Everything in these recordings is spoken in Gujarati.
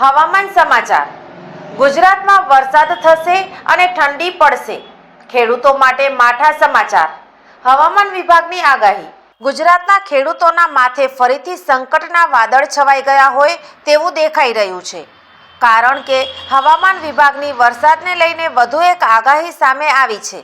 હવામાન સમાચાર. ગુજરાતમાં વરસાદ થશે અને ઠંડી પડશે. ખેડૂતો માટે માઠા સમાચાર. હવામાન વિભાગની આગાહી. ગુજરાતના ખેડૂતોના માથે ફરીથી સંકટના વાદળ છવાઈ ગયા હોય તેવું દેખાઈ રહ્યું છે. કારણ કે હવામાન વિભાગની વરસાદને લઈને વધુ એક આગાહી સામે આવી છે.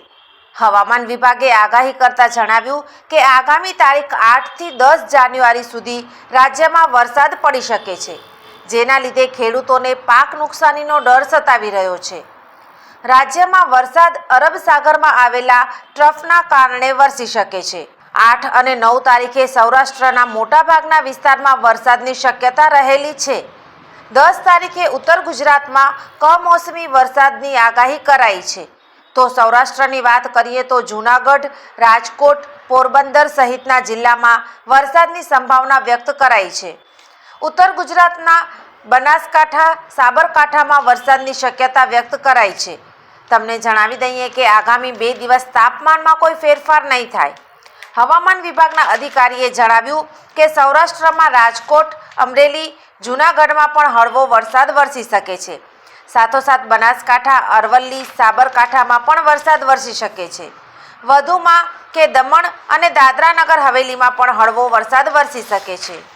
હવામાન વિભાગે આગાહી કરતા જણાવ્યું કે આગામી તારીખ આઠથી દસ જાન્યુઆરી સુધી રાજ્યમાં વરસાદ પડી શકે છે. જેના લીધે ખેડૂતોને પાક નુકસાનીનો ડર સતાવી રહ્યો છે. રાજ્યમાં વરસાદ અરબ સાગરમાં આવેલા ટ્રફના કારણે વરસી શકે છે. આઠ અને નવ તારીખે સૌરાષ્ટ્રના મોટાભાગના વિસ્તારમાં વરસાદની શક્યતા રહેલી છે. દસ તારીખે ઉત્તર ગુજરાતમાં કમોસમી વરસાદની આગાહી કરાઈ છે. તો સૌરાષ્ટ્રની વાત કરીએ તો જૂનાગઢ, રાજકોટ, પોરબંદર સહિતના જિલ્લામાં વરસાદની સંભાવના વ્યક્ત કરાઈ છે. ઉત્તર ગુજરાતના બનાસકાંઠા, સાબરકાંઠામાં વરસાદની શક્યતા વ્યક્ત કરાઈ છે. તમને જણાવી દઈએ કે આગામી બે દિવસ તાપમાનમાં કોઈ ફેરફાર નહીં થાય. હવામાન વિભાગના અધિકારીએ જણાવ્યું કે સૌરાષ્ટ્રમાં રાજકોટ, અમરેલી, જૂનાગઢમાં પણ હળવો વરસાદ વરસી શકે છે. સાથોસાથ બનાસકાંઠા, અરવલ્લી, સાબરકાંઠામાં પણ વરસાદ વરસી શકે છે. વધુમાં કે દમણ અને દાદરા નગર હવેલીમાં પણ હળવો વરસાદ વરસી શકે છે.